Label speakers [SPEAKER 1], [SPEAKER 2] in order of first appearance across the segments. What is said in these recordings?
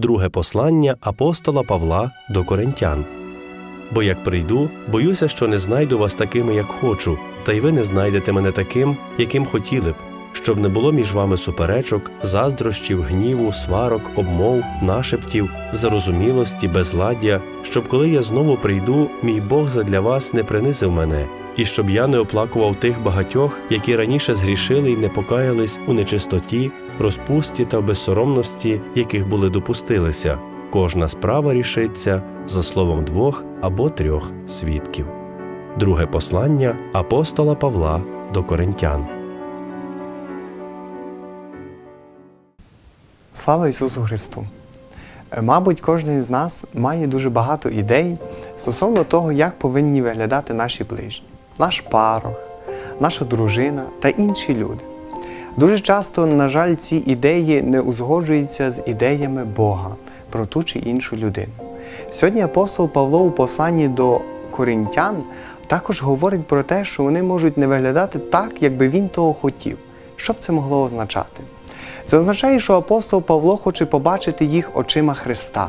[SPEAKER 1] Друге послання апостола Павла до Коринтян. Бо як прийду, боюся, що не знайду вас такими, як хочу, та й ви не знайдете мене таким, яким хотіли б, щоб не було між вами суперечок, заздрощів, гніву, сварок, обмов, нашептів, зарозумілості, безладдя, щоб коли я знову прийду, мій Бог задля вас не принизив мене, і щоб я не оплакував тих багатьох, які раніше згрішили й не покаялись у нечистоті, розпусті та безсоромності, яких були допустилися. Кожна справа рішиться за словом двох або трьох свідків. Друге послання апостола Павла до Коринтян.
[SPEAKER 2] Слава Ісусу Христу! Мабуть, кожен з нас має дуже багато ідей стосовно того, як повинні виглядати наші ближні, наш парох, наша дружина та інші люди. Дуже часто, на жаль, ці ідеї не узгоджуються з ідеями Бога про ту чи іншу людину. Сьогодні апостол Павло у посланні до коринтян також говорить про те, що вони можуть не виглядати так, як би він того хотів. Що б це могло означати? Це означає, що апостол Павло хоче побачити їх очима Христа.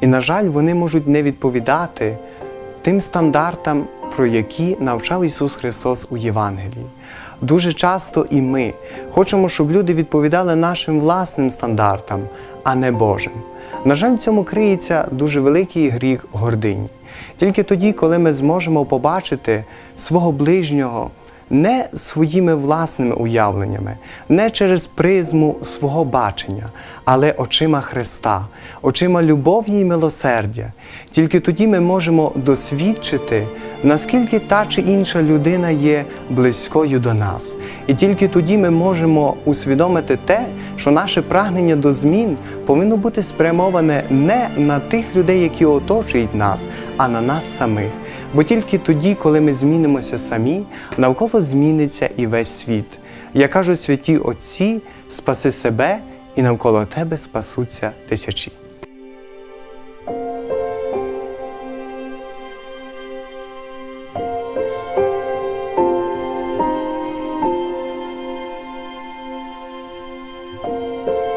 [SPEAKER 2] І, на жаль, вони можуть не відповідати тим стандартам, про які навчав Ісус Христос у Євангелії. Дуже часто і ми хочемо, щоб люди відповідали нашим власним стандартам, а не Божим. На жаль, в цьому криється дуже великий гріх гордині. Тільки тоді, коли ми зможемо побачити свого ближнього не своїми власними уявленнями, не через призму свого бачення, але очима Христа, очима любові і милосердя. Тільки тоді ми можемо досвідчити, наскільки та чи інша людина є близькою до нас. І тільки тоді ми можемо усвідомити те, що наше прагнення до змін повинно бути спрямоване не на тих людей, які оточують нас, а на нас самих. Бо тільки тоді, коли ми змінимося самі, навколо зміниться і весь світ. Я кажу святі Отці, спаси себе, і навколо тебе спасуться тисячі. Thank you.